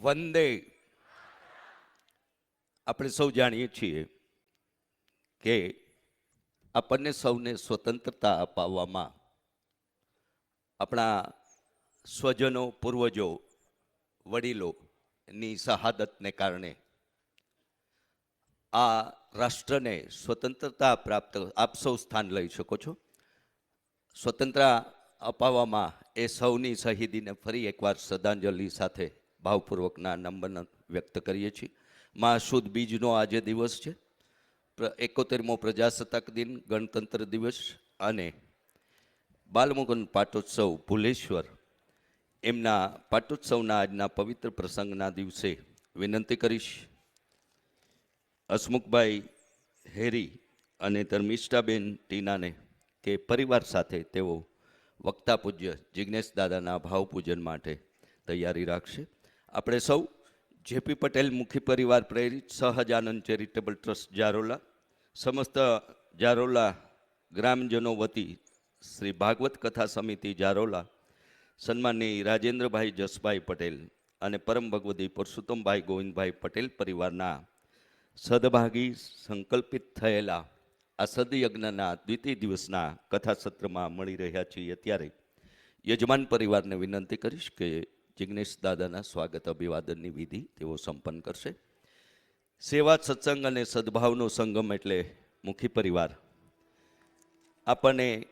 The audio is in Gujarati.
વંદે આપણે સૌ જાણીએ છીએ કે આપણને સૌને સ્વતંત્રતા અપાવવામાં આપણા સ્વજનો, પૂર્વજો, વડીલોની શહાદતને કારણે આ રાષ્ટ્રને સ્વતંત્રતા પ્રાપ્ત, આપ સૌ સ્થાન લઈ શકો છો. સ્વતંત્રતા અપાવવામાં એ સૌની શહીદીને ફરી એકવાર શ્રદ્ધાંજલિ સાથે ભાવપૂર્વકના નંબન વ્યક્ત કરીએ છીએ. મહાસુદ બીજનો આજે દિવસ છે. એકોતેરમો પ્રજાસત્તાક દિન, ગણતંત્ર દિવસ અને બાલમુગન પાટોત્સવ ભુલેશ્વર. એમના પાટોત્સવના આજના પવિત્ર પ્રસંગના દિવસે વિનંતી કરીશ. હસમુખભાઈ હેરી અને ધર્મિષ્ઠાબેન ટીનાને કે પરિવાર સાથે તેઓ વક્તા પૂજ્ય જિજ્ઞેશ દાદાના ભાવપૂજન માટે તૈયારી રાખશે. આપણે સૌ જેપી પટેલ મુખી પરિવાર પ્રેરિત સહજાનંદ ચેરિટેબલ ટ્રસ્ટ જારોલા, સમસ્ત જારોલા ગ્રામજનો વતી શ્રી ભાગવત કથા સમિતિ જારોલા સન્માનની રાજેન્દ્રભાઈ જસભાઈ પટેલ અને પરમ ભગવતી પરસોત્તમભાઈ ગોવિંદભાઈ પટેલ પરિવારના સદભાગી સંકલ્પિત થયેલા આ સદયજ્ઞના દ્વિતીય દિવસના કથા સત્રમાં મળી રહ્યા છીએ. ત્યારે યજમાન પરિવારને વિનંતી કરીશ કે જિગ્નેશ દાદાના સ્વાગત અભિવાદનની વિધિ તેઓ સંપન્ન કરશે. સેવા સત્સંગ અને સદભાવનો સંગમ એટલે મુખી પરિવાર. આપણને